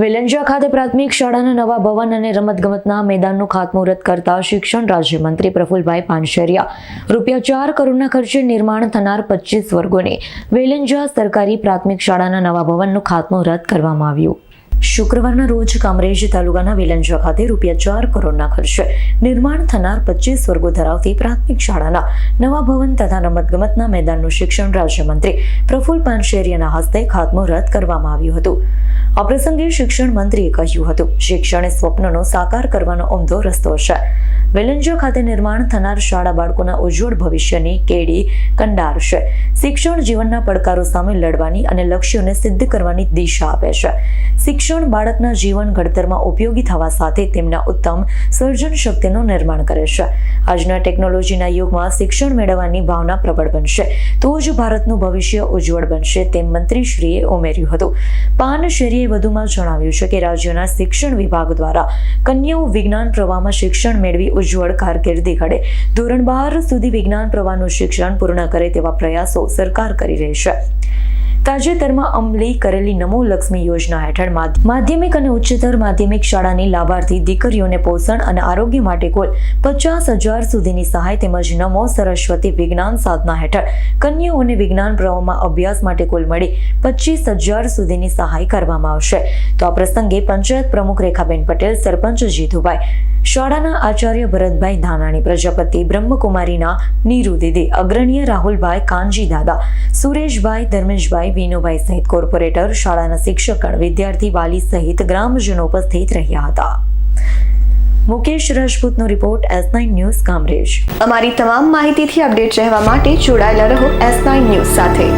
વેલંજા ખાતે પ્રાથમિક શાળાના નવા ભવન અને રમતગમતના મેદાનનું ખાતમુહૂર્ત કરતા શિક્ષણ રાજ્યમંત્રી પ્રફુલભાઈ પાનશેરિયા રૂપિયા ચાર કરોડના ખર્ચે નિર્માણ થનાર પચીસ વર્ગોની વેલંજા સરકારી પ્રાથમિક શાળાના નવા ભવનનું ખાતમુહૂર્ત કરવામાં આવ્યું. શુક્રવારના રોજ કામરેજ તાલુકાના વેલંજા ખાતે રૂપિયા ચાર કરોડના ખર્ચે નિર્માણ થનાર પચીસ વર્ગો ધરાવતી પ્રાથમિક શાળાના નવા ભવન તથા રમતગમતના મેદાનનું શિક્ષણ રાજ્યમંત્રી પ્રફુલ પાનશેરિયાના હસ્તે ખાતમુહૂર્ત કરવામાં આવ્યું હતું. આ પ્રસંગે શિક્ષણ મંત્રીએ કહ્યું હતું શિક્ષણ એ સ્વપ્નનો સાકાર કરવાનો ઉમદો રસ્તો છે. વેલંજા ખાતે નિર્માણ થનાર શાળા બાળકોના ઉજ્જવળ ભવિષ્યની કેડી કંડાર છે. શિક્ષણ જીવનના પડકારો સામે લડવાની અને લક્ષ્યોને સિદ્ધ કરવાની દિશા આપે છે. શિક્ષણ બાળકના જીવન ઘડતરમાં ઉપયોગી થવા સાથે તેમના ઉત્તમ સર્જન શક્તિનું નિર્માણ કરે છે. આજના ટેકનોલોજીના યુગમાં શિક્ષણ મેળવવાની ભાવના પ્રબળ બનશે. તો જ ભારતનું ભવિષ્ય ઉજ્જવળ બનશે તેમ મંત્રીશ્રીએ ઉમેર્યું હતું. પાન શેરીએ વધુમાં જણાવ્યું છે કે રાજ્યના શિક્ષણ વિભાગ દ્વારા કન્યાઓ વિજ્ઞાન પ્રવાહમાં શિક્ષણ મેળવી ઉજ્જવળ કારકિર્દી ઘડે. ધોરણ બાર સુધી વિજ્ઞાન પ્રવાહનું શિક્ષણ પૂર્ણ કરે તેવા પ્રયાસો સરકાર કરી રહી છે. તાજેતરમાં અમલી કરેલી નમો લક્ષ્મી યોજના હેઠળ માધ્યમિક અને ઉચ્ચતર માધ્યમિક શાળાની લાભાર્થી દીકરીઓને પોષણ અને આરોગ્ય માટે કુલ પચાસ હજાર સુધીની સહાય તેમજ નમો સરસ્વતી વિજ્ઞાન સાધના હેઠળ કન્યાઓને વિજ્ઞાન પ્રવાહમાં અભ્યાસ માટે કુલ મળી પચીસ હજાર સુધીની સહાય કરવામાં આવશે. તો આ પ્રસંગે પંચાયત પ્રમુખ રેખાબેન પટેલ, સરપંચ જીતુભાઈ, શાળાના આચાર્ય ભરતભાઈ ધાનાણી, પ્રજાપતિ બ્રહ્મકુમારીના નીરુ દીદી, અગ્રણીય રાહુલભાઈ કાનજી દાદા સુરેશભાઈ ધર્મેશભાઈ વિનુભાઈ સહિત કોર્પોરેટર, શાળાના શિક્ષકગણ, વિદ્યાર્થી વાલી સહિત ગ્રામજનો ઉપસ્થિત રહ્યા હતા. Mukesh રાજપૂતનો report S nine news Kamrej. અમારી તમામ માહિતીથી અપડેટ રહેવા માટે જોડાયેલા રહો એસ નાઇન ન્યૂઝ સાથે.